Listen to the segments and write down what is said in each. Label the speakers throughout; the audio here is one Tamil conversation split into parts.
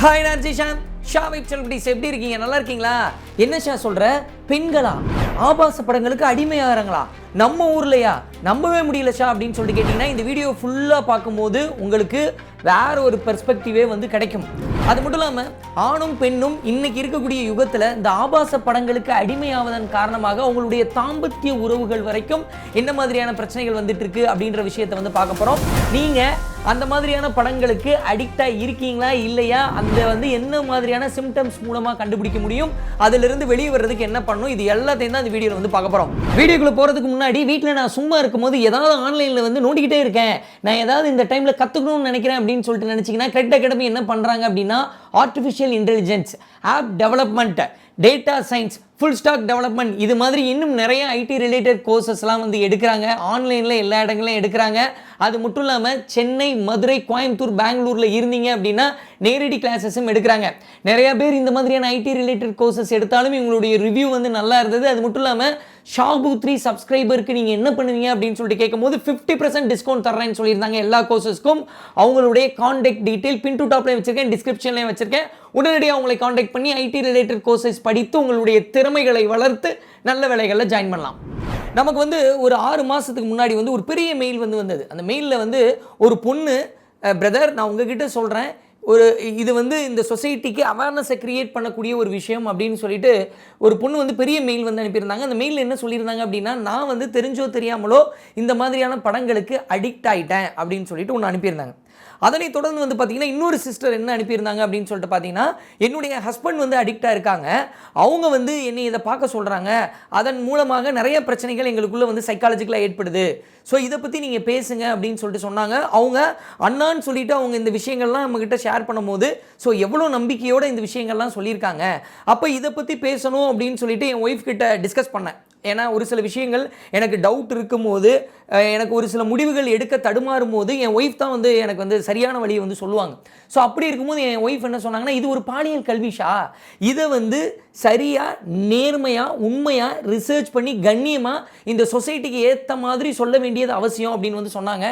Speaker 1: ஹாய் நான் ஜிஷாந்த் ஷா வைப் செலிபிரிட்டிஸ் எப்படி இருக்கீங்க? நல்லா இருக்கீங்களா? என்ன ஷா சொல்கிற பெண்களா? ஆபாச படங்களுக்கு அடிமையாகிறாங்களா நம்ம ஊர்லையா? நம்பவே முடியல ஷா அப்படின்னு சொல்லிட்டு கேட்டிங்கன்னா இந்த வீடியோ ஃபுல்லாக பார்க்கும்போது உங்களுக்கு வேற ஒரு பெர்ஸ்பெக்டிவே வந்து கிடைக்கும். அது மட்டும் இல்லாமல் ஆணும் பெண்ணும் இன்னைக்கு இருக்கக்கூடிய யுகத்தில் இந்த ஆபாச படங்களுக்கு அடிமையாவதன் காரணமாக அவங்களுடைய தாம்பத்திய உறவுகள் வரைக்கும் என்ன மாதிரியான பிரச்சனைகள் வந்துட்டு இருக்கு அப்படின்ற விஷயத்தை வந்து பார்க்க போகிறோம் நீங்கள் அந்த மாதிரியான படங்களுக்கு அடிக்டாக இருக்கீங்களா இல்லையா? அந்த வந்து என்ன மாதிரியான சிம்டம்ஸ் மூலமாக கண்டுபிடிக்க முடியும்? அதிலிருந்து வெளியே வர்றதுக்கு என்ன பண்ணணும்? இது எல்லாத்தையும் தான் இந்த வீடியோவில் வந்து பார்க்க போகிறோம் வீடியோக்குள்ளே போகிறதுக்கு முன்னாடி வீட்டில் நான் சும்மா இருக்கும்போது ஏதாவது ஆன்லைனில் வந்து நோண்டிக்கிட்டே இருக்கேன். நான் ஏதாவது இந்த டைமில் கற்றுக்கணும்னு நினைக்கிறேன் அப்படின்னு சொல்லிட்டு நினச்சிங்கன்னா கிரெட் அகாடமி என்ன பண்ணுறாங்க அப்படின்னா artificial intelligence app development data science full stack development இது மாதிரி இன்னும் நிறைய ஐடி ரிலேட்டட் கோர்சஸ்லாம் வந்து எடுக்கிறாங்க. ஆன்லைனில் எல்லா இடங்களையும் எடுக்கிறாங்க. அது மட்டும் இல்லாமல் சென்னை மதுரை கோயம்புத்தூர் பெங்களூரில் இருந்தீங்க அப்படின்னா நேரடி கிளாஸஸும் எடுக்கிறாங்க. நிறைய பேர் இந்த மாதிரியான ஐடி ரிலேட்டட் கோர்சஸ் எடுத்தாலும் இவங்களுடைய ரிவ்யூ வந்து நல்லா இருந்தது. அது மட்டும் இல்லாமல் ஷாபு த்ரீ சப்ஸ்கிரைபருக்கு நீங்கள் என்ன பண்ணுவீங்க அப்படின்னு சொல்லிட்டு கேட்கும்போது ஃபிஃப்டி பர்சன்ட் டிஸ்கவுண்ட் தர்றேன்னு சொல்லியிருந்தாங்க எல்லா கோர்சஸ்க்கும் அவங்களுடைய காண்டாக்ட் டீட்டெயில் பின் டு டாப்லேயும் வச்சிருக்கேன் டிஸ்கிரிப்ஷன்லேயும் வச்சிருக்கேன். உடனடியாக அவங்களை காண்டாக்ட் பண்ணி ஐடி ரிலேட்டட் கோர்சஸ் படித்து உங்களுடைய திறமைகளை வளர்த்து நல்ல வேலைகளில் ஜாயின் பண்ணலாம். நமக்கு வந்து ஒரு ஆறு மாதத்துக்கு முன்னாடி வந்து ஒரு பெரிய மெயில் வந்து வந்தது. அந்த மெயிலில் வந்து ஒரு பொண்ணு பிரதர் நான் உங்ககிட்ட சொல்கிறேன் ஒரு இது வந்து இந்த சொசைட்டிக்கு அவேர்னஸை க்ரியேட் பண்ணக்கூடிய ஒரு விஷயம் அப்படின்னு சொல்லிட்டு ஒரு பொண்ணு வந்து பெரிய மெயில் வந்து அனுப்பியிருந்தாங்க. அந்த மெயிலில் என்ன சொல்லியிருந்தாங்க அப்படின்னா நான் வந்து தெரிஞ்சோ தெரியாமலோ இந்த மாதிரியான படங்களுக்கு அடிக்ட் ஆகிட்டேன் அப்படின்னு சொல்லிட்டு ஒன்று அனுப்பியிருந்தாங்க. அதனை தொடர்ந்து வந்து பார்த்தீங்கன்னா இன்னொரு சிஸ்டர் என்ன அனுப்பியிருந்தாங்க அப்படின்னு சொல்லிட்டு பார்த்தீங்கன்னா என்னுடைய ஹஸ்பண்ட் வந்து அடிக்டாக இருக்காங்க. அவங்க வந்து என்னை இதை பார்க்க சொல்கிறாங்க அதன் மூலமாக நிறைய பிரச்சனைகள் எங்களுக்குள்ளே வந்து சைக்காலஜிக்கலாக ஏற்படுது. ஸோ இதை பற்றி நீங்கள் பேசுங்க அப்படின்னு சொல்லிட்டு சொன்னாங்க. அவங்க அண்ணான்னு சொல்லிட்டு அவங்க இந்த விஷயங்கள்லாம் நம்மக்கிட்ட ஷேர் பண்ணும்போது ஸோ எவ்வளோ நம்பிக்கையோடு இந்த விஷயங்கள்லாம் சொல்லியிருக்காங்க. அப்போ இதை பற்றி பேசணும் அப்படின்னு சொல்லிட்டு என் ஒய்ஃப் கிட்ட டிஸ்கஸ் பண்ணேன். ஏன்னா ஒரு சில விஷயங்கள் எனக்கு டவுட் இருக்கும்போது எனக்கு ஒரு சில முடிவுகள் எடுக்க தடுமாறும் போது என் ஒய்ஃப் தான் வந்து எனக்கு வந்து சரியான வழியை வந்து சொல்லுவாங்க. ஸோ அப்படி இருக்கும்போது என் ஒய்ஃப் என்ன சொன்னாங்கன்னா இது ஒரு பாலியல் கல்விஷா இதை வந்து சரியாக நேர்மையாக உண்மையாக ரிசர்ச் பண்ணி கண்ணியமாக இந்த சொசைட்டிக்கு ஏற்ற மாதிரி சொல்ல வேண்டியது அவசியம் அப்படின்னு வந்து சொன்னாங்க.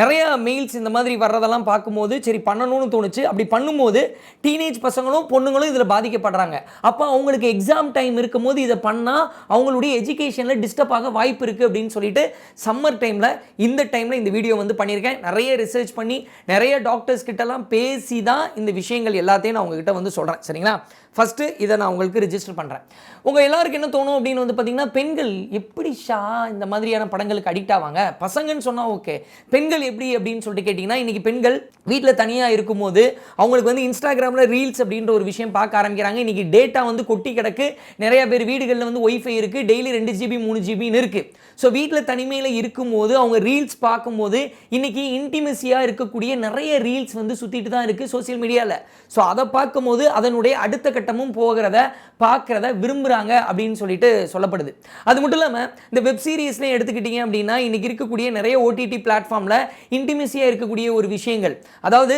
Speaker 1: நிறைய மெயில்ஸ் இந்த மாதிரி வர்றதெல்லாம் பார்க்கும்போது சரி பண்ணணும்னு தோணுச்சு. அப்படி பண்ணும்போது டீனேஜ் பசங்களும் பொண்ணுங்களும் இதில் பாதிக்கப்படுறாங்க. அப்போ அவங்களுக்கு எக்ஸாம் டைம் இருக்கும்போது இதை பண்ணால் அவங்களுடைய எஜுகேஷனில் டிஸ்டர்ப் ஆக வாய்ப்பு இருக்குது அப்படின்னு சொல்லிட்டு சம்மர் டைமில் இந்த டைமில் இந்த வீடியோ வந்து பண்ணியிருக்கேன். நிறைய ரிசர்ச் பண்ணி நிறைய டாக்டர்ஸ் கிட்டலாம் பேசி தான் இந்த விஷயங்கள் எல்லாத்தையும் நான் உங்ககிட்ட வந்து சொல்கிறேன் சரிங்களா? ஃபஸ்ட்டு இதை நான் உங்களுக்கு ரிஜிஸ்டர் பண்ணுறேன் உங்கள் எல்லாருக்கும் என்ன தோணும் அப்படின்னு வந்து பார்த்தீங்கன்னா பெண்கள் எப்படி ஷா இந்த மாதிரியான படங்களுக்கு அடிக்ட் ஆவாங்க? பசங்கன்னு சொன்னால் ஓகே பெண்கள் எப்படி அப்படின்னு சொல்லிட்டு கேட்டிங்கன்னா இன்றைக்கி பெண்கள் வீட்டில் தனியாக இருக்கும்போது அவங்களுக்கு வந்து இன்ஸ்டாகிராமில் ரீல்ஸ் அப்படின்ற ஒரு விஷயம் பார்க்க ஆரம்பிக்கிறாங்க. இன்றைக்கி டேட்டா வந்து கொட்டி கிடக்கு. நிறைய பேர் வீடுகளில் வந்து ஒய்ஃபை இருக்குது டெய்லி ரெண்டு ஜிபி மூணு ஜிபின்னு இருக்குது ஸோ வீட்டில் தனிமையில் இருக்கும்போது அவங்க ரீல்ஸ் பார்க்கும்போது இன்றைக்கி இன்டிமெசியாக இருக்கக்கூடிய நிறைய ரீல்ஸ் வந்து சுற்றிட்டு தான் இருக்குது சோஷியல் மீடியாவில் ஸோ அதை பார்க்கும்போது அதனுடைய அடுத்த கட்டமும் போகிறத பார்க்குறத விரும்புகிறாங்க அப்படின்னு சொல்லிட்டு சொல்லப்படுது. அது மட்டும் இல்லாமல் இந்த வெப் சீரிஸ்லேயும் எடுத்துக்கிட்டிங்க அப்படின்னா இன்றைக்கி இருக்கக்கூடிய நிறைய ஓடிடி பிளாட்ஃபார்மில் இன்டிமேசியாக இருக்கக்கூடிய ஒரு விஷயங்கள். அதாவது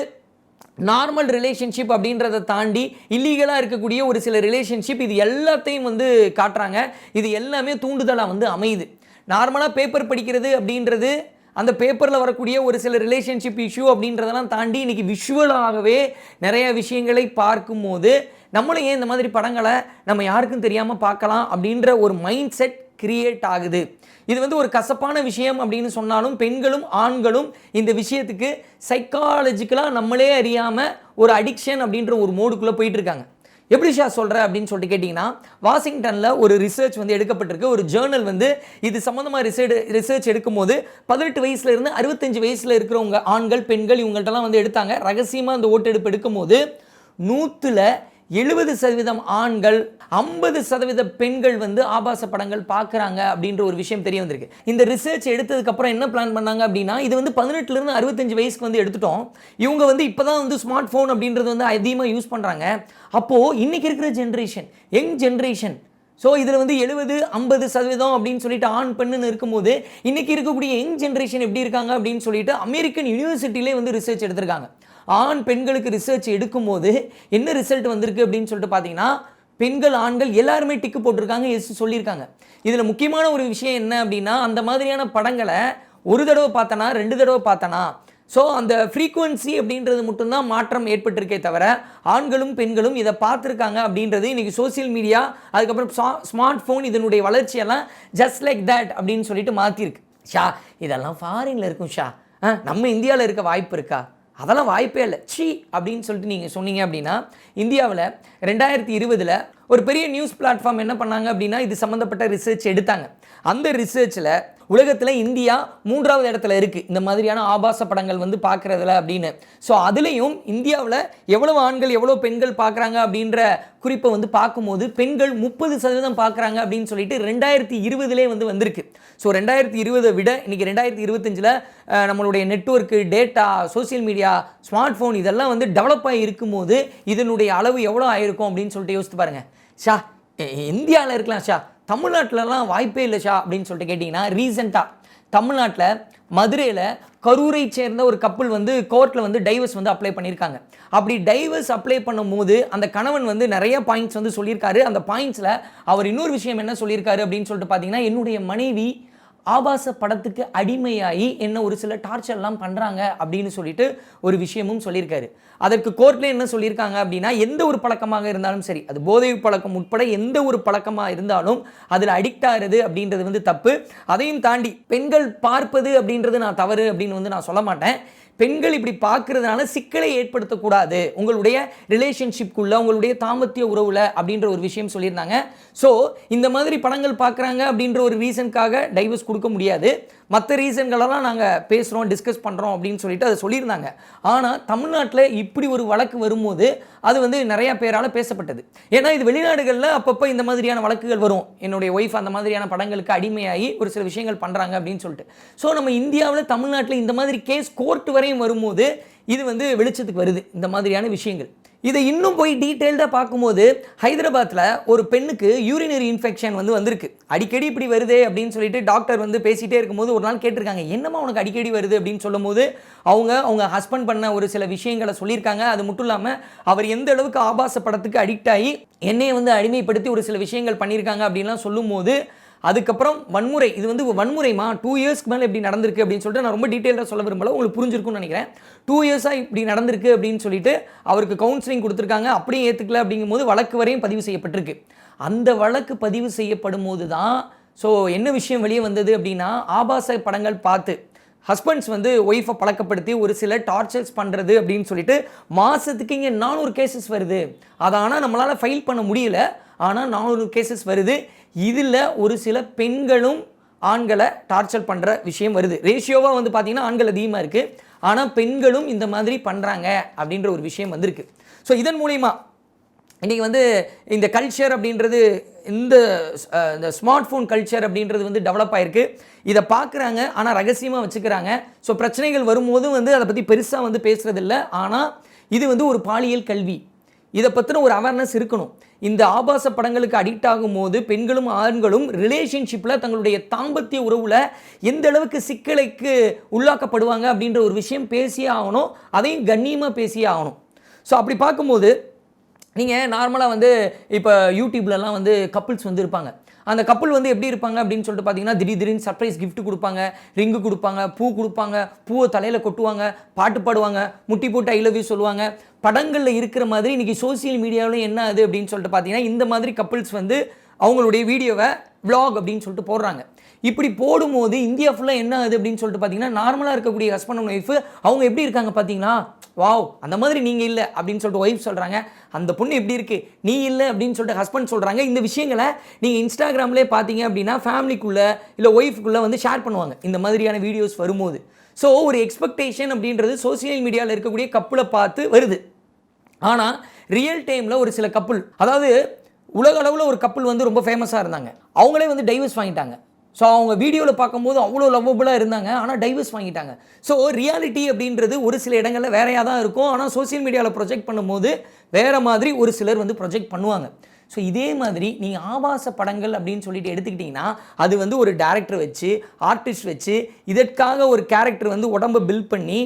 Speaker 1: நார்மல் ரிலேஷன்ஷிப் அப்படின்றத தாண்டி இல்லீகலாக இருக்கக்கூடிய ஒரு சில ரிலேஷன்ஷிப் இது எல்லாத்தையும் வந்து காட்டுறாங்க. இது எல்லாமே தூண்டுதலாக வந்து அமையுது. நார்மலாக பேப்பர் படிக்கிறது அப்படின்றது அந்த பேப்பரில் வரக்கூடிய ஒரு சில ரிலேஷன்ஷிப் இஷ்யூ அப்படின்றதெல்லாம் தாண்டி இன்றைக்கி விஷுவலாகவே நிறைய விஷயங்களை பார்க்கும்போது நம்மளும் ஏன் இந்த மாதிரி படங்களை நம்ம யாருக்கும் தெரியாமல் பார்க்கலாம் அப்படின்ற ஒரு மைண்ட் செட் கிரியேட் ஆகுது. இது வந்து ஒரு கசப்பான விஷயம் அப்படின்னு சொன்னாலும் பெண்களும் ஆண்களும் இந்த விஷயத்துக்கு சைக்காலஜிக்கலாக நம்மளே அறியாமல் ஒரு அடிக்ஷன் அப்படின்ற ஒரு மோடுக்குள்ளே போயிட்டு இருக்காங்க எப்படி ஷா சொல்கிற அப்படின்னு சொல்லிட்டு கேட்டிங்கன்னா வாஷிங்டனில் ஒரு ரிசர்ச் வந்து எடுக்கப்பட்டிருக்கு. ஒரு ஜேர்னல் வந்து இது சம்மந்தமாக ரிசர்ச் ரிசர்ச் எடுக்கும்போது பதினெட்டு வயசுல இருந்து அறுபத்தஞ்சு வயசில் இருக்கிறவங்க ஆண்கள் பெண்கள் இவங்கள்ட்டலாம் வந்து எடுத்தாங்க. ரகசியமாக அந்த ஓட்டெடுப்பு எடுக்கும்போது நூற்றில் எழுபது சதவீதம் ஆண்கள் ஐம்பது சதவீத பெண்கள் வந்து ஆபாச படங்கள் பார்க்குறாங்க அப்படின்ற ஒரு விஷயம் தெரிய வந்திருக்கு. இந்த ரிசர்ச் எடுத்ததுக்கப்புறம் என்ன பிளான் பண்ணாங்க அப்படின்னா இது வந்து பதினெட்டுலேருந்து அறுபத்தஞ்சு வயசுக்கு வந்து எடுத்துட்டோம். இவங்க வந்து இப்போ தான் வந்து ஸ்மார்ட் ஃபோன் அப்படின்றது வந்து அதிகமாக யூஸ் பண்ணுறாங்க அப்போது இன்றைக்கி இருக்கிற ஜென்ரேஷன் யங் ஜென்ரேஷன் ஸோ இதில் வந்து எழுபது ஐம்பது சதவீதம் அப்படின்னு சொல்லிட்டு ஆண் பெண்ணுன்னு இருக்கும்போது இன்றைக்கி இருக்கக்கூடிய யங் ஜென்ரேஷன் எப்படி இருக்காங்க அப்படின்னு சொல்லிட்டு அமெரிக்கன் யூனிவர்சிட்டியிலே வந்து ரிசர்ச் எடுத்திருக்காங்க. ஆண் பெண்களுக்கு ரிசர்ச் எடுக்கும்போது என்ன ரிசல்ட் வந்திருக்கு அப்படின்னு சொல்லிட்டு பார்த்தீங்கன்னா பெண்கள் ஆண்கள் எல்லாருமே டிக்கு போட்டிருக்காங்க எஸ் சொல்லியிருக்காங்க. இதில் முக்கியமான ஒரு விஷயம் என்ன அப்படின்னா அந்த மாதிரியான படங்களை ஒரு தடவை பார்த்தனா ரெண்டு தடவை பார்த்தனா ஸோ அந்த ஃப்ரீக்குவன்சி அப்படின்றது மட்டும்தான் மாற்றம் ஏற்பட்டிருக்கே தவிர ஆண்களும் பெண்களும் இதை பார்த்துருக்காங்க அப்படின்றது இன்றைக்கி சோஷியல் மீடியா அதுக்கப்புறம் ஸ்மார்ட் ஃபோன் இதனுடைய வளர்ச்சியெல்லாம் ஜஸ்ட் லைக் தட் அப்படின்னு சொல்லிட்டு மாற்றிருக்கு ஷா இதெல்லாம் ஃபாரினில் இருக்கும் ஷா. ஆ நம்ம இந்தியாவில் இருக்க வாய்ப்பு இருக்கா? அதெல்லாம் வாய்ப்பே இல்லை. சி அப்படின்னு சொல்லிட்டு நீங்கள் சொன்னீங்க அப்படின்னா இந்தியாவில் ரெண்டாயிரத்தி இருபதில் ஒரு பெரிய நியூஸ் பிளாட்ஃபார்ம் என்ன பண்ணாங்க அப்படின்னா இது சம்மந்தப்பட்ட ரிசர்ச் எடுத்தாங்க. அந்த ரிசர்ச்சில் உலகத்தில் இந்தியா மூன்றாவது இடத்துல இருக்குது இந்த மாதிரியான ஆபாச படங்கள் வந்து பார்க்குறதுல அப்படின்னு. ஸோ அதுலேயும் இந்தியாவில் எவ்வளோ ஆண்கள் எவ்வளோ பெண்கள் பார்க்குறாங்க அப்படின்ற குறிப்பை வந்து பார்க்கும்போது பெண்கள் முப்பது சதவீதம் பார்க்குறாங்க அப்படின்னு சொல்லிட்டு ரெண்டாயிரத்தி இருபதுலேயே வந்து வந்திருக்கு. ஸோ ரெண்டாயிரத்தி இருபதை விட இன்றைக்கி ரெண்டாயிரத்தி இருபத்தஞ்சில் நம்மளுடைய network data social media smart phone இதெல்லாம் வந்து டெவலப் ஆகி இருக்கும்போது இதனுடைய அளவு எவ்வளோ ஆயிருக்கும் அப்படின்னு சொல்லிட்டு யோசித்து பாருங்கள் ஷா இந்தியாவில் இருக்கலாம் ஷா தமிழ்நாட்டிலலாம் வாய்ப்பே இல்லை ஷா அப்படின்னு சொல்லிட்டு கேட்டிங்கன்னா ரீசெண்டாக தமிழ்நாட்டில் மதுரையில் கரூரை சேர்ந்த ஒரு கப்பல் வந்து கோர்ட்டில் வந்து டைவர்ஸ் வந்து அப்ளை பண்ணியிருக்காங்க. அப்படி டைவர்ஸ் அப்ளை பண்ணும்போது அந்த கணவன் வந்து நிறைய பாயிண்ட்ஸ் வந்து சொல்லியிருக்காரு. அந்த பாயிண்ட்ஸில் அவர் இன்னொரு விஷயம் என்ன சொல்லியிருக்காரு அப்படின்னு சொல்லிட்டு பார்த்தீங்கன்னா என்னுடைய மனைவி ஆபாச படத்துக்கு அடிமையாகி என்ன ஒரு சில டார்ச்சர்லாம் பண்ணுறாங்க அப்படின்னு சொல்லிட்டு ஒரு விஷயமும் சொல்லியிருக்காரு. அதற்கு கோர்ட்டில் என்ன சொல்லியிருக்காங்க அப்படின்னா எந்த ஒரு பழக்கமாக இருந்தாலும் சரி அது போதை பழக்கம் உட்பட எந்த ஒரு பழக்கமாக இருந்தாலும் அதில் அடிக்ட் ஆகிறது அப்படின்றது வந்து தப்பு. அதையும் தாண்டி பெண்கள் பார்ப்பது அப்படின்றது நான் தவறு அப்படின்னு வந்து நான் சொல்ல மாட்டேன். பெண்கள் இப்படி பார்க்கறதுனால சிக்கலை ஏற்படுத்தக்கூடாது. உங்களுடைய ரிலேஷன்ஷிப்குள்ள உங்களுடைய தாமத்திய உறவுல அப்படின்ற ஒரு விஷயம் சொல்லியிருந்தாங்க. ஸோ இந்த மாதிரி படங்கள் பார்க்குறாங்க அப்படின்ற ஒரு ரீசனுக்காக டைவர்ஸ் கொடுக்க முடியாது. மற்ற ரீசன்களெல்லாம் நாங்கள் பேசுகிறோம் டிஸ்கஸ் பண்ணுறோம் அப்படின்னு சொல்லிட்டு அதை சொல்லியிருந்தாங்க. ஆனால் தமிழ்நாட்டில் இப்படி ஒரு வழக்கு வரும்போது அது வந்து நிறையா பேரால் பேசப்பட்டது. ஏன்னா இது வெளிநாடுகளில் அப்பப்போ இந்த மாதிரியான வழக்குகள் வரும். என்னுடைய ஒய்ஃப் அந்த மாதிரியான படங்களுக்கு அடிமையாகி ஒரு சில விஷயங்கள் பண்ணுறாங்க அப்படின்னு சொல்லிட்டு. ஸோ நம்ம இந்தியாவில் தமிழ்நாட்டில் இந்த மாதிரி கேஸ் கோர்ட் வரையும் வரும்போது இது வந்து வெளிச்சத்துக்கு வருது. இந்த மாதிரியான விஷயங்கள். இதை இன்னும் போய் டீட்டெயில்டாக பார்க்கும்போது ஹைதராபாத்தில் ஒரு பெண்ணுக்கு யூரினரி இன்ஃபெக்ஷன் வந்து வந்திருக்கு. அடிக்கடி இப்படி வருதே அப்படின்னு சொல்லிட்டு டாக்டர் வந்து பேசிகிட்டே இருக்கும்போது ஒரு நாள் கேட்டிருக்காங்க என்னம்மா உனக்கு அடிக்கடி வருது? அப்படின்னு சொல்லும்போது அவங்க அவங்க ஹஸ்பண்ட் பண்ண ஒரு சில விஷயங்களை சொல்லியிருக்காங்க. அது மட்டும் இல்லாமல் அவர் எந்த அளவுக்கு ஆபாச படத்துக்கு அடிக்ட் ஆகி என்னையை வந்து அடிமைப்படுத்தி ஒரு சில விஷயங்கள் பண்ணியிருக்காங்க அப்படின்லாம் சொல்லும்போது அதுக்கப்புறம் வன்முறை. இது வந்து வன்முறைமா டூ இயர்ஸ்க்கு மேலே இப்படி நடந்திருக்கு அப்படின்னு சொல்லிட்டு நான் ரொம்ப டீட்டெயிலாக சொல்ல விரும்பல. உங்களுக்கு புரிஞ்சிருக்கும்னு நினைக்கிறேன். டூ இயர்ஸாக இப்படி நடந்திருக்கு அப்படின்னு சொல்லிட்டு அவருக்கு கவுன்சிலிங் கொடுத்துருக்காங்க. அப்படியே ஏற்றுக்கல அப்படிங்கும்போது வழக்கு வரையும் பதிவு செய்யப்பட்டிருக்கு. அந்த வழக்கு பதிவு செய்யப்படும் போது தான் ஸோ என்ன விஷயம் வெளியே வந்தது அப்படின்னா ஆபாச படங்கள் பார்த்து ஹஸ்பண்ட்ஸ் வந்து ஒய்ஃபை பழக்கப்படுத்தி ஒரு சில டார்ச்சர்ஸ் பண்ணுறது அப்படின்னு சொல்லிட்டு மாதத்துக்கு இங்கே நானூறு கேசஸ் வருது. அதை ஆனால் நம்மளால் ஃபைல் பண்ண முடியல. ஆனால் நானூறு கேசஸ் வருது. இதில் ஒரு சில பெண்களும் ஆண்களை டார்ச்சர் பண்ணுற விஷயம் வருது. ரேஷியோவாக வந்து பார்த்திங்கன்னா ஆண்கள் அதிகமாக இருக்குது ஆனால் பெண்களும் இந்த மாதிரி பண்ணுறாங்க அப்படின்ற ஒரு விஷயம் வந்திருக்கு. ஸோ இதன் மூலிமா இன்றைக்கி வந்து இந்த கல்ச்சர் அப்படின்றது இந்த இந்த ஸ்மார்ட் ஃபோன் கல்ச்சர் அப்படின்றது வந்து டெவலப் ஆகிருக்கு இதை பார்க்குறாங்க ஆனால் ரகசியமாக வச்சுக்கிறாங்க. ஸோ பிரச்சனைகள் வரும்போதும் வந்து அதை பற்றி பெருசாக வந்து பேசுகிறதில்ல ஆனால் இது வந்து ஒரு பாலியல் கல்வி. இதை பற்றின ஒரு அவேர்னஸ் இருக்கணும். இந்த ஆபாச படங்களுக்கு அடிக்ட் ஆகும்போது பெண்களும் ஆண்களும் ரிலேஷன்ஷிப்பில் தங்களுடைய தாம்பத்திய உறவில் எந்த அளவுக்கு சிக்கலைக்கு உள்ளாக்கப்படுவாங்க அப்படின்ற ஒரு விஷயம் பேசியே ஆகணும். அதையும் கண்ணியமாக பேசியே ஆகணும். ஸோ அப்படி பார்க்கும்போது நீங்கள் நார்மலாக வந்து இப்போ யூடியூப்லலாம் வந்து கப்புள்ஸ் வந்து இருப்பாங்க. அந்த கப்பல் வந்து எப்படி இருப்பாங்க அப்படின்னு சொல்லிட்டு பார்த்தீங்கன்னா திடீர் திடீர்னு சர்ப்ரைஸ் கிஃப்ட் கொடுப்பாங்க ரிங்கு கொடுப்பாங்க பூ கொடுப்பாங்க பூவை தலையில் கொட்டுவாங்க பாட்டு பாடுவாங்க முட்டி போட்டு ஐ லவ் யூ சொல்லுவாங்க. படங்களில் இருக்கிற மாதிரி இன்றைக்கி சோஷியல் மீடியாவில் என்ன அது அப்படின்னு சொல்லிட்டு பார்த்தீங்கன்னா இந்த மாதிரி கப்புள்ஸ் வந்து அவங்களுடைய வீடியோவை விளாக் அப்படின்னு சொல்லிட்டு போடுறாங்க. இப்படி போடும்போது இந்தியா ஃபுல்லாக என்ன ஆகுது அப்படின்னு சொல்லிட்டு பார்த்தீங்கன்னா நார்மலாக இருக்கக்கூடிய ஹஸ்பண்ட் அண்ட் ஒய்ஃபு அவங்க எப்படி இருக்காங்க பார்த்தீங்களா வாவ் அந்த மாதிரி நீங்கள் இல்லை அப்படின்னு சொல்லிட்டு ஒய்ஃப் சொல்கிறாங்க அந்த பொண்ணு எப்படி இருக்குது நீ இல்லை அப்படின்னு சொல்லிட்டு ஹஸ்பண்ட் சொல்கிறாங்க இந்த விஷயங்களை நீங்கள் இன்ஸ்டாகிராம்லேயே பார்த்தீங்க அப்படின்னா ஃபேமிலிக்குள்ளே இல்லை ஒய்ஃபுக்குள்ளே வந்து ஷேர் பண்ணுவாங்க. இந்த மாதிரியான வீடியோஸ் வரும்போது. ஸோ ஒரு எக்ஸ்பெக்டேஷன் அப்படின்றது சோஷியல் மீடியாவில் இருக்கக்கூடிய கப்புளை பார்த்து வருது. ஆனால் ரியல் டைமில் ஒரு சில கப்புள் அதாவது உலக அளவில் ஒரு கப்புள் வந்து ரொம்ப ஃபேமஸாக இருந்தாங்க. அவங்களே வந்து டைவர்ஸ் வாங்கிட்டாங்க. ஸோ அவங்க வீடியோவில் பார்க்கும்போது அவ்வளோ லவ்வபுளாக இருந்தாங்க. ஆனால் டைவர்ஸ் வாங்கிட்டாங்க. ஸோ ரியாலிட்டி அப்படின்றது ஒரு சில இடங்களில் வேறையாக தான் இருக்கும். ஆனால் சோஷியல் மீடியாவில் ப்ரொஜெக்ட் பண்ணும்போது வேறு மாதிரி ஒரு சிலர் வந்து ப்ரொஜெக்ட் பண்ணுவாங்க. ஸோ இதே மாதிரி நீங்கள் ஆபாச படங்கள் அப்படின்னு சொல்லிட்டு எடுத்துக்கிட்டிங்கன்னா அது வந்து ஒரு டேரக்டர் வச்சு ஆர்டிஸ்ட் வச்சு இதற்காக ஒரு கேரக்டர் வந்து உடம்பை பில்ட் பண்ணி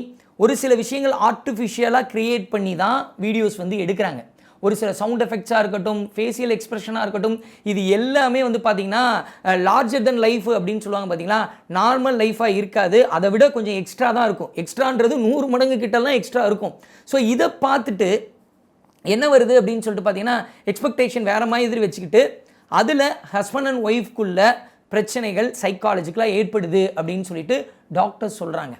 Speaker 1: ஒரு சில விஷயங்கள் ஆர்டிஃபிஷியலாக க்ரியேட் பண்ணி தான் வீடியோஸ் வந்து எடுக்கிறாங்க. ஒரு சில சவுண்ட் எஃபெக்ட்ஸாக இருக்கட்டும் ஃபேஷியல் எக்ஸ்பிரஷனாக இருக்கட்டும் இது எல்லாமே வந்து பார்த்திங்கன்னா லார்ஜர் தென் லைஃப் அப்படின்னு சொல்லுவாங்க பார்த்தீங்களா நார்மல் லைஃபாக இருக்காது. அதை விட கொஞ்சம் எக்ஸ்ட்ரா தான் இருக்கும். எக்ஸ்ட்ரான்றது நூறு மடங்கு கிட்டலாம் எக்ஸ்ட்ரா இருக்கும். ஸோ இதை பார்த்துட்டு என்ன வருது அப்படின்னு சொல்லிட்டு பார்த்தீங்கன்னா எக்ஸ்பெக்டேஷன் வேறு மாதிரி வச்சுக்கிட்டு அதில் ஹஸ்பண்ட் அண்ட் ஒய்ஃப்குள்ள பிரச்சனைகள் சைக்காலஜிக்கலாக ஏற்படுது அப்படின்னு சொல்லிட்டு டாக்டர்ஸ் சொல்கிறாங்க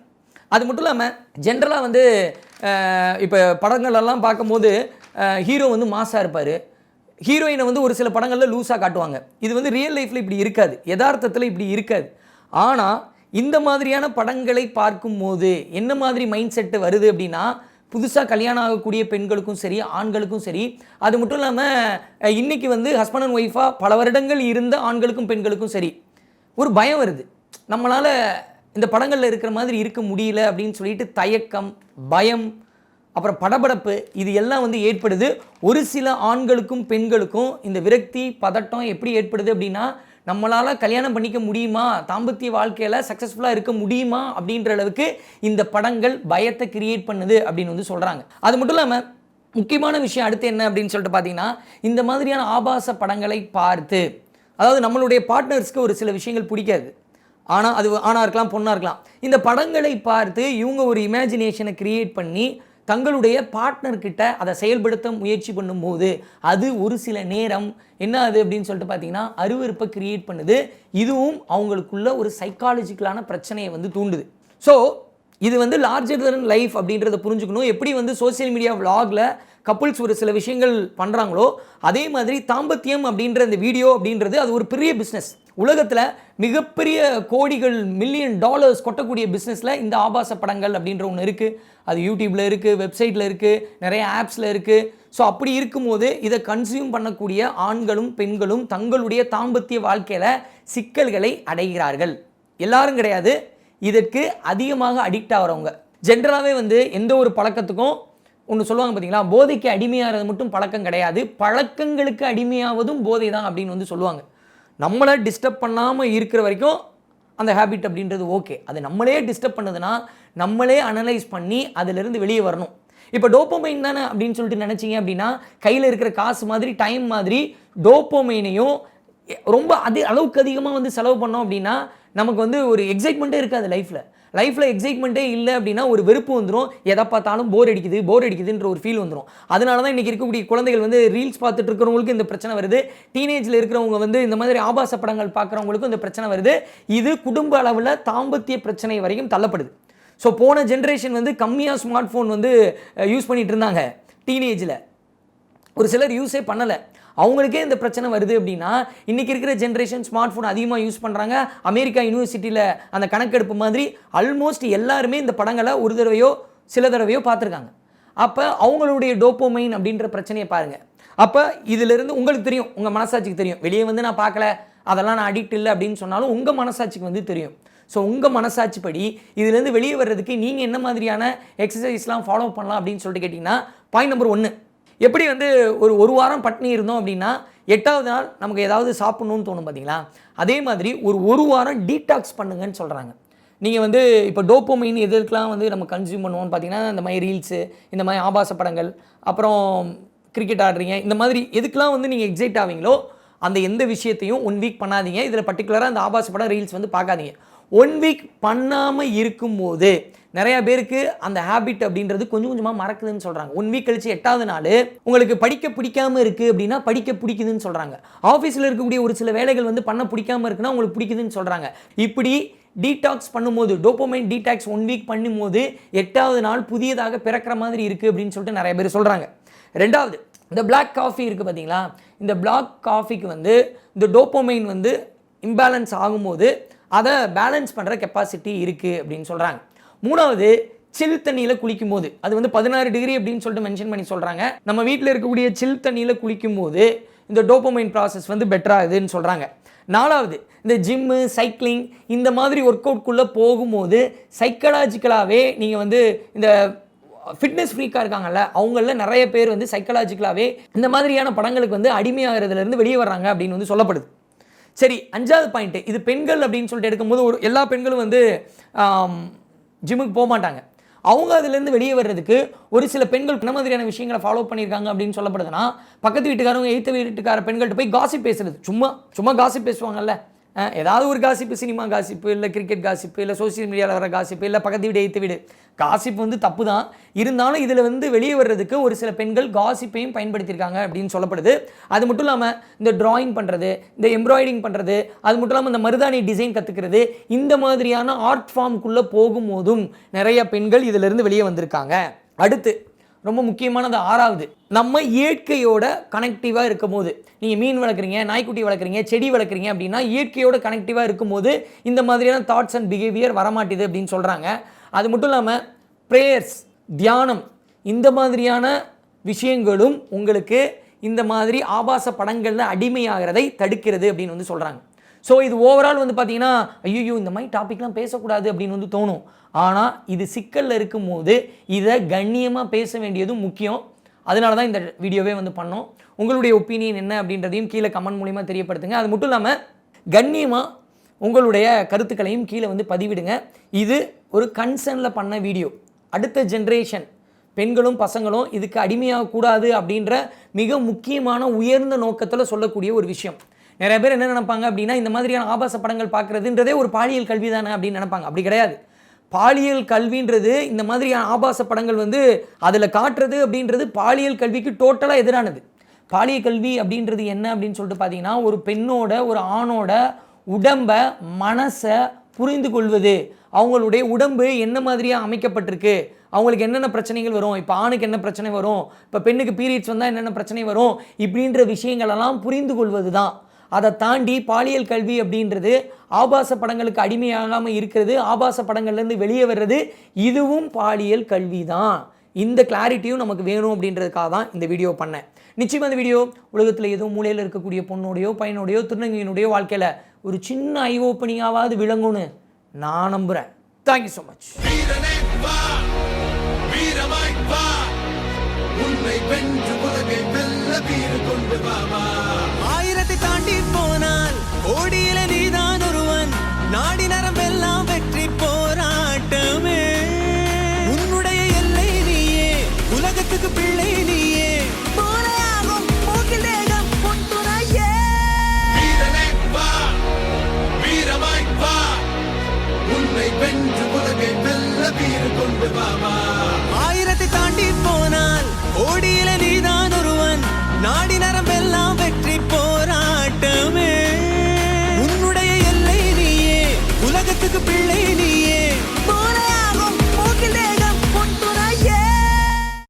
Speaker 1: அது மட்டும் இல்லாமல் ஜென்ரலாக வந்து இப்போ படங்களெல்லாம் பார்க்கும்போது ஹீரோ வந்து மாசாக இருப்பார். ஹீரோயினை வந்து ஒரு சில படங்களில் லூஸாக காட்டுவாங்க. இது வந்து ரியல் லைஃப்பில் இப்படி இருக்காது. யதார்த்தத்தில் இப்படி இருக்காது. ஆனால் இந்த மாதிரியான படங்களை பார்க்கும்போது என்ன மாதிரி மைண்ட் செட்டு வருது அப்படின்னா புதுசாக கல்யாணம் ஆகக்கூடிய பெண்களுக்கும் சரி ஆண்களுக்கும் சரி அது மட்டும் இல்லாமல் இன்றைக்கி வந்து ஹஸ்பண்ட் அண்ட் ஒய்ஃபாக பல வருடங்கள் இருந்த ஆண்களுக்கும் பெண்களுக்கும் சரி ஒரு பயம் வருது. நம்மளால் இந்த படங்களில் இருக்கிற மாதிரி இருக்க முடியல அப்படின்னு சொல்லிட்டு தயக்கம் பயம் அப்புறம் படபடப்பு இது எல்லாம் வந்து ஏற்படுது. ஒரு சில ஆண்களுக்கும் பெண்களுக்கும் இந்த விரக்தி பதட்டம் எப்படி ஏற்படுது அப்படின்னா நம்மளால் கல்யாணம் பண்ணிக்க முடியுமா? தாம்பத்திய வாழ்க்கையில் சக்ஸஸ்ஃபுல்லாக இருக்க முடியுமா? அப்படின்ற அளவுக்கு இந்த படங்கள் பயத்தை கிரியேட் பண்ணுது அப்படின்னு வந்து சொல்கிறாங்க அது மட்டும் இல்லாமல் முக்கியமான விஷயம் அடுத்து என்ன அப்படின்னு சொல்லிட்டு பார்த்தீங்கன்னா இந்த மாதிரியான ஆபாச படங்களை பார்த்து அதாவது நம்மளுடைய பார்ட்னர்ஸ்க்கு ஒரு சில விஷயங்கள் பிடிக்காது. ஆனால் அது ஆணாக இருக்கலாம் பொண்ணாக இருக்கலாம். இந்த படங்களை பார்த்து இவங்க ஒரு இமேஜினேஷனை க்ரியேட் பண்ணி தங்களுடைய பார்ட்னர்கிட்ட அதை செயல்படுத்த முயற்சி பண்ணும்போது அது ஒரு சில நேரம் என்ன அது அப்படின்னு சொல்லிட்டு பார்த்தீங்கன்னா அருவறுப்பை கிரியேட் பண்ணுது. இதுவும் அவங்களுக்குள்ள ஒரு சைக்காலஜிக்கலான பிரச்சனையை வந்து தூண்டுது. ஸோ இது வந்து லார்ஜர் தன் லைஃப் அப்படின்றத புரிஞ்சுக்கணும். எப்படி வந்து சோஷியல் மீடியா விலாகில் கப்புள்ஸ் ஒரு சில விஷயங்கள் பண்ணுறாங்களோ அதே மாதிரி தாம்பத்தியம் அப்படின்ற இந்த வீடியோ அப்படின்றது அது ஒரு பெரிய பிஸ்னஸ் உலகத்தில் மிகப்பெரிய கோடிகள் மில்லியன் டாலர்ஸ் கொட்டக்கூடிய பிஸ்னஸில் இந்த ஆபாச படங்கள் அப்படின்ற ஒன்று இருக்குது அது யூடியூப்பில் இருக்குது வெப்சைட்டில் இருக்குது நிறைய ஆப்ஸில் இருக்குது ஸோ அப்படி இருக்கும்போது இதை கன்சியூம் பண்ணக்கூடிய ஆண்களும் பெண்களும் தங்களுடைய தாம்பத்திய வாழ்க்கையில் சிக்கல்களை அடைகிறார்கள். எல்லாரும் கிடையாது. இதற்கு அதிகமாக அடிக்ட் ஆகிறவங்க. ஜென்ரலாகவே வந்து எந்த ஒரு பழக்கத்துக்கும் ஒன்று சொல்லுவாங்க பார்த்தீங்களா போதைக்கு அடிமையாகிறது மட்டும் பழக்கம் கிடையாது. பழக்கங்களுக்கு அடிமையாவதும் போதை தான் அப்படின்னு வந்து சொல்லுவாங்க. நம்மளை டிஸ்டர்ப் பண்ணாமல் இருக்கிற வரைக்கும் அந்த ஹேபிட் அப்படின்றது ஓகே அது நம்மளே டிஸ்டர்ப் பண்ணுதுன்னா நம்மளே அனலைஸ் பண்ணி அதிலிருந்து வெளியே வரணும். இப்போ டோப்போமைன் தானே அப்படின்னு சொல்லிட்டு நினச்சிங்க அப்படின்னா கையில் இருக்கிற காசு மாதிரி டைம் மாதிரி டோப்போமைனையும் ரொம்ப அதி அளவுக்கு அதிகமாக வந்து செலவு பண்ணோம் அப்படின்னா நமக்கு வந்து ஒரு எக்ஸைட்மெண்ட்டே இருக்காது லைஃப்பில் லைஃப்பில் எக்ஸைட்மெண்ட்டே இல்லை அப்படின்னா ஒரு வெறுப்பு வந்துடும் எதை பார்த்தாலும் போர் அடிக்குது போர் அடிக்குதுன்ற ஒரு ஃபீல் வந்துடும் அதனால தான் இன்றைக்கி இருக்கக்கூடிய குழந்தைகள் வந்து ரீல்ஸ் பார்த்துட்டு இருக்கிறவங்களுக்கு இந்த பிரச்சனை வருது. டீனேஜில் இருக்கிறவங்க வந்து இந்த மாதிரி ஆபாச படங்கள் பார்க்குறவங்களுக்கும் இந்த பிரச்சனை வருது. இது குடும்ப அளவில் தாம்பத்திய பிரச்சனை வரைக்கும் தள்ளப்படுது. ஸோ போன ஜென்ரேஷன் வந்து கம்மியாக ஸ்மார்ட் ஃபோன் வந்து யூஸ் பண்ணிகிட்டு இருந்தாங்க. டீனேஜில் ஒரு சிலர் யூஸே பண்ணலை. அவங்களுக்கே இந்த பிரச்சனை வருது அப்படின்னா இன்றைக்கி இருக்கிற ஜென்ரேஷன் ஸ்மார்ட் ஃபோன் அதிகமாக யூஸ் பண்ணுறாங்க அமெரிக்கா யூனிவர்சிட்டியில் அந்த கணக்கெடுப்பு மாதிரி ஆல்மோஸ்ட் எல்லாருமே இந்த படங்களை ஒரு தடவையோ சில தடவையோ பார்த்துருக்காங்க. அப்போ அவங்களுடைய டோப்போமைன் அப்படின்ற பிரச்சனையை பாருங்கள் அப்போ இதிலிருந்து உங்களுக்கு தெரியும் உங்கள் மனசாட்சிக்கு தெரியும். வெளியே வந்து நான் பார்க்கல அதெல்லாம் நான் அடிக்ட் இல்லை அப்படின்னு சொன்னாலும் உங்கள் மனசாட்சிக்கு வந்து தெரியும். ஸோ உங்கள் மனசாட்சி படி இதுலேருந்து வெளியே வர்றதுக்கு நீங்கள் என்ன மாதிரியான எக்ஸசைஸ்லாம் ஃபாலோ பண்ணலாம் அப்படின்னு சொல்லிட்டு கேட்டிங்கன்னா பாயிண்ட் நம்பர் ஒன்று எப்படி வந்து ஒரு ஒரு வாரம் பட்னி இருந்தோம் அப்படின்னா எட்டாவது நாள் நமக்கு ஏதாவது சாப்பிட்ணுன்னு தோணும் பார்த்தீங்களா அதே மாதிரி ஒரு ஒரு வாரம் டீடாக்ஸ் பண்ணுங்கன்னு சொல்கிறாங்க நீங்கள் வந்து இப்போ டோப்போமைன் எதுக்கெலாம் வந்து நம்ம கன்சியூம் பண்ணுவோம்னு பார்த்தீங்கன்னா இந்த மாதிரி ரீல்ஸு இந்த மாதிரி ஆபாச படங்கள் அப்புறம் கிரிக்கெட் ஆடுறீங்க இந்த மாதிரி எதுக்கெலாம் வந்து நீங்கள் எக்ஸைட் ஆவீங்களோ அந்த எந்த விஷயத்தையும் ஒன் வீக் பண்ணாதீங்க. இதில் பர்டிகுலராக அந்த ஆபாச படம் ரீல்ஸ் வந்து பார்க்காதீங்க. ஒன் வீக் பண்ணாமல் இருக்கும்போது நிறைய பேருக்கு அந்த ஹேபிட் அப்படின்றது கொஞ்சம் கொஞ்சமாக மறக்குதுன்னு சொல்கிறாங்க ஒன் வீக் கழிச்சு எட்டாவது நாள் உங்களுக்கு படிக்க பிடிக்காம இருக்குது அப்படின்னா படிக்க பிடிக்குதுன்னு சொல்கிறாங்க ஆஃபீஸில் இருக்கக்கூடிய ஒரு சில வேலைகள் வந்து பண்ண பிடிக்காம இருக்குன்னா உங்களுக்கு பிடிக்குதுன்னு சொல்கிறாங்க இப்படி டீடாக்ஸ் பண்ணும்போது டோப்போமைன் டீடாக்ஸ் ஒன் வீக் பண்ணும்போது எட்டாவது நாள் புதியதாக பிறக்கிற மாதிரி இருக்குது அப்படின்னு சொல்லிட்டு நிறைய பேர் சொல்கிறாங்க ரெண்டாவது இந்த பிளாக் காஃபி இருக்குது பார்த்தீங்களா இந்த பிளாக் காஃபிக்கு வந்து இந்த டோப்போமைன் வந்து இம்பேலன்ஸ் ஆகும்போது அதை பேலன்ஸ் பண்ணுற கெப்பாசிட்டி இருக்குது அப்படின்னு சொல்கிறாங்க மூணாவது சில் தண்ணியில் குளிக்கும் போது அது வந்து பதினாறு டிகிரி அப்படின்னு சொல்லிட்டு மென்ஷன் பண்ணி சொல்கிறாங்க நம்ம வீட்டில் இருக்கக்கூடிய சில் தண்ணியில் குளிக்கும் போது இந்த டோப்போமைன் ப்ராசஸ் வந்து பெட்டராகுதுன்னு சொல்கிறாங்க நாலாவது இந்த ஜிம்மு சைக்கிளிங் இந்த மாதிரி ஒர்க் அவுட்குள்ளே போகும்போது சைக்கலாஜிக்கலாகவே நீங்கள் வந்து இந்த ஃபிட்னஸ் ஃப்ரீக்காக இருக்காங்கல்ல அவங்கள நிறைய பேர் வந்து சைக்கலாஜிக்கலாகவே இந்த மாதிரியான படங்களுக்கு வந்து அடிமையாகிறதுலேருந்து வெளியே வர்றாங்க அப்படின்னு வந்து சொல்லப்படுது. சரி அஞ்சாவது பாயிண்ட்டு இது பெண்கள் அப்படின்னு சொல்லிட்டு எடுக்கும்போது ஒரு எல்லா பெண்களும் வந்து ஜிம்முக்கு போக மாட்டாங்க. அவங்க அதுலேருந்து வெளியே வர்றதுக்கு ஒரு சில பெண்கள் என்ன மாதிரியான விஷயங்களை ஃபாலோ பண்ணியிருக்காங்க அப்படின்னு சொல்லப்படுதுன்னா பக்கத்து வீட்டுக்காரவங்க எய்த்த வீட்டுக்கார பெண்கள்கிட்ட போய் காசிப் பேசுறது. சும்மா சும்மா காசிப் பேசுவாங்கல்ல. ஏதாவது ஒரு காசிப்பு சினிமா காசிப்பு இல்லை கிரிக்கெட் காசிப்பு இல்லை சோஷியல் மீடியாவில் வர காசிப்பு இல்லை பக்கத்து வீடு எய்த்து வீடு. காசிப் வந்து தப்பு தான் இருந்தாலும் இதில் வந்து வெளியே வர்றதுக்கு ஒரு சில பெண்கள் காசிப்பையும் பயன்படுத்தியிருக்காங்க அப்படின்னு சொல்லப்படுது. அது மட்டும் இல்லாமல் இந்த ட்ராயிங் பண்ணுறது இந்த எம்ப்ராய்டிங் பண்ணுறது அது மட்டும் இல்லாமல் இந்த மருதாணி டிசைன் கற்றுக்கிறது இந்த மாதிரியான ஆர்ட் ஃபார்முக்குள்ளே போகும்போதும் நிறைய பெண்கள் இதிலிருந்து வெளியே வந்திருக்காங்க. அடுத்து ரொம்ப முக்கியமானது ஆறாவது. நம்ம இயற்கையோட கனெக்டிவாக இருக்கும் போது நீங்கள் மீன் வளர்க்குறீங்க நாய்க்குட்டி வளர்க்குறீங்க செடி வளர்க்குறீங்க அப்படின்னா இயற்கையோட கனெக்டிவாக இருக்கும்போது இந்த மாதிரியான தாட்ஸ் அண்ட் பிஹேவியர் வரமாட்டேது அப்படின்னு சொல்கிறாங்க அது மட்டும் இல்லாமல் ப்ரேயர்ஸ் தியானம் இந்த மாதிரியான விஷயங்களும் உங்களுக்கு இந்த மாதிரி ஆபாச படங்களில் அடிமையாகிறதை தடுக்கிறது அப்படின்னு வந்து சொல்கிறாங்க ஸோ இது ஓவரால் வந்து பார்த்தீங்கன்னா ஐயோ இந்த மாதிரி டாபிக்லாம் பேசக்கூடாது அப்படின்னு வந்து தோணும். ஆனால் இது சிக்கலில் இருக்கும்போது இதை கண்ணியமாக பேச வேண்டியதும் முக்கியம். அதனால தான் இந்த வீடியோவே வந்து பண்ணோம். உங்களுடைய ஒப்பீனியன் என்ன அப்படின்றதையும் கீழே கமெண்ட் மூலிமா தெரியப்படுத்துங்க. அது மட்டும் இல்லாமல் கண்ணியமாக உங்களுடைய கருத்துக்களையும் கீழே வந்து பதிவிடுங்க. இது ஒரு கன்சர்னில் பண்ண வீடியோ அடுத்த ஜென்ரேஷன் பெண்களும் பசங்களும் இதுக்கு அடிமையாகக்கூடாது அப்படின்ற மிக முக்கியமான உயர்ந்த நோக்கத்தில் சொல்லக்கூடிய ஒரு விஷயம். நிறைய பேர் என்ன நினைப்பாங்க அப்படின்னா இந்த மாதிரியான ஆபாச படங்கள் பார்க்குறதுன்றதே ஒரு பாலியல் கல்வி தானே அப்படின்னு நினைப்பாங்க. அப்படி கிடையாது. பாலியல் கல்வின்றது இந்த மாதிரியான ஆபாச படங்கள் வந்து அதில் காட்டுறது அப்படின்றது பாலியல் கல்விக்கு டோட்டலாக எதிரானது. பாலியல் கல்வி அப்படின்றது என்ன அப்படின்னு சொல்லிட்டு பார்த்தீங்கன்னா ஒரு பெண்ணோட ஒரு ஆணோட உடம்பை மனசை புரிந்து கொள்வது அவங்களுடைய உடம்பு என்ன மாதிரியாக அமைக்கப்பட்டிருக்கு? அவங்களுக்கு என்னென்ன பிரச்சனைகள் வரும்? இப்போ ஆணுக்கு என்ன பிரச்சனை வரும்? இப்போ பெண்ணுக்கு பீரியட்ஸ் வந்தால் என்னென்ன பிரச்சனை வரும்? இப்படின்ற விஷயங்களெல்லாம் புரிந்து கொள்வது தான் அதை தாண்டி பாலியல் கல்வி அப்படின்றது ஆபாச படங்களுக்கு அடிமையாகாமல் இருக்கிறது ஆபாச படங்கள்லேருந்து வெளியே வர்றது இதுவும் பாலியல் கல்வி தான் இந்த கிளாரிட்டியும் நமக்கு வேணும் அப்படின்றதுக்காக தான் இந்த வீடியோ பண்ணேன். நிச்சயமாக இந்த வீடியோ உலகத்தில் ஏதோ மூலையில் இருக்கக்கூடிய பொண்ணுடையோ பையனோடையோ திருநங்கையினுடைய வாழ்க்கையில் ஒரு சின்ன ஐ ஓப்பனிங்காவது விளங்கும்னு நான் நம்புகிறேன் தேங்க்யூ ஸோ மச்